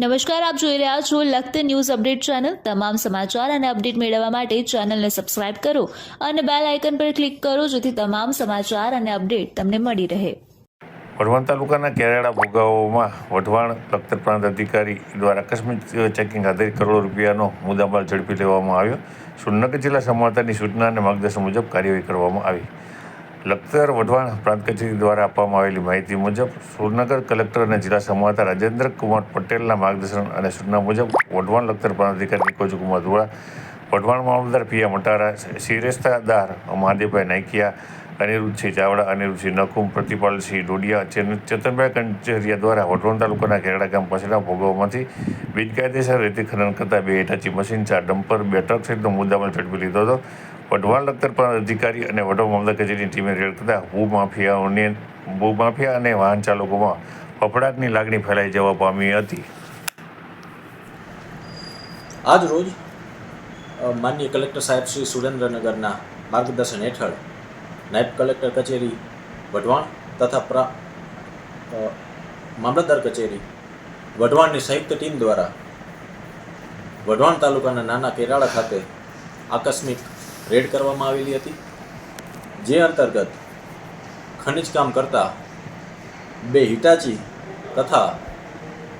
નમસ્કાર, આપ જોઈ રહ્યા છો લખત ન્યૂઝ અપડેટ ચેનલ. તમામ સમાચાર અને અપડેટ મેળવવા માટે ચેનલને સબસ્ક્રાઇબ કરો અને બેલ આઇકન પર ક્લિક કરો જેથી તમામ સમાચાર અને અપડેટ તમને મળી રહે. વઢવાણ તાલુકાના કેરાડા ભોગાઓમાં વઢવાણ લખતર પ્રાંત અધિકારી દ્વારા આકસ્મિક ચેકિંગ આધારિત કરોડો રૂપિયાનો મુદ્દામાલ ઝડપી લેવામાં આવ્યો. સુરનગર જિલ્લા સમાચારની સૂચના અને માર્ગદર્શન મુજબ કાર્યવાહી કરવામાં આવી. લખતર વઢવાણ પ્રાંત કચેરી દ્વારા આપવામાં આવેલી માહિતી મુજબ સુરનગર કલેક્ટર અને જિલ્લા સંવાદદાતા રાજેન્દ્ર કુમાર પટેલના માર્ગદર્શન અને સૂચના મુજબ વઢવાણ લખતર પ્રાંત અધિકારી નિકોજ કુમાર ધોળા વઢવાણ મામલતદાર પિયા મટારા શિરેસ્તાદાર મહાદેવભાઈ નાઇકિયા અનિરુદ્ધસિંહ ચાવડા અનિરુદ્ધસિંહ નકુમ પ્રતિપાલસિંહ ડોડિયા ચેતનભાઈ કંચેરિયા દ્વારા વઢવાણ તાલુકાના કેરડા ગામ પાસેના ભોગવમાંથી બિનકાયદેસર રેતી ખનન કરતા બે હિટાચી મશીન, ચાર ડમ્પર, બે ટ્રક સહિતનો મુદ્દામાલ ઝડપી લીધો હતો. વઢવાણ લખતર પ્રાંત અધિકારી અને વઢવાણ મામલા કચેરીની ટીમે રેડ કરતા ભૂમાફિયાઓને ભૂમાફિયા અને વાહન ચાલકોમાં ફફડાટની લાગણી ફેલાઈ જવા પામી હતી. આજ રોજ માનનીય કલેક્ટર સાહેબ શ્રી સુરેન્દ્રનગરના માર્ગદર્શન હેઠળ નાયબ કલેક્ટર કચેરી, વઢવાણ તથા પ્રા મામલતદાર કચેરી. વઢવાણની સંયુક્ત ટીમ દ્વારા વઢવાણ તાલુકાના નાના કેરાળા ખાતે આકસ્મિક રેડ કરવામાં આવેલી હતી, જે અંતર્ગત ખનિજ કામ કરતા બે હિટાચી તથા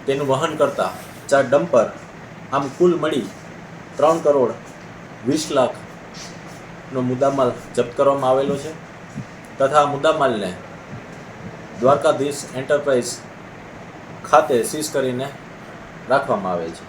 તેનું વહન કરતા ચાર ડમ્પર આમ કુલ મળી ત્રણ કરોડ વીસ લાખનો મુદ્દામાલ જપ્ત કરવામાં આવેલો છે તથા મુદ્દામાલને દ્વારકાધીશ એન્ટરપ્રાઇઝ ખાતે સીઝ કરીને રાખવામાં આવેલ છે.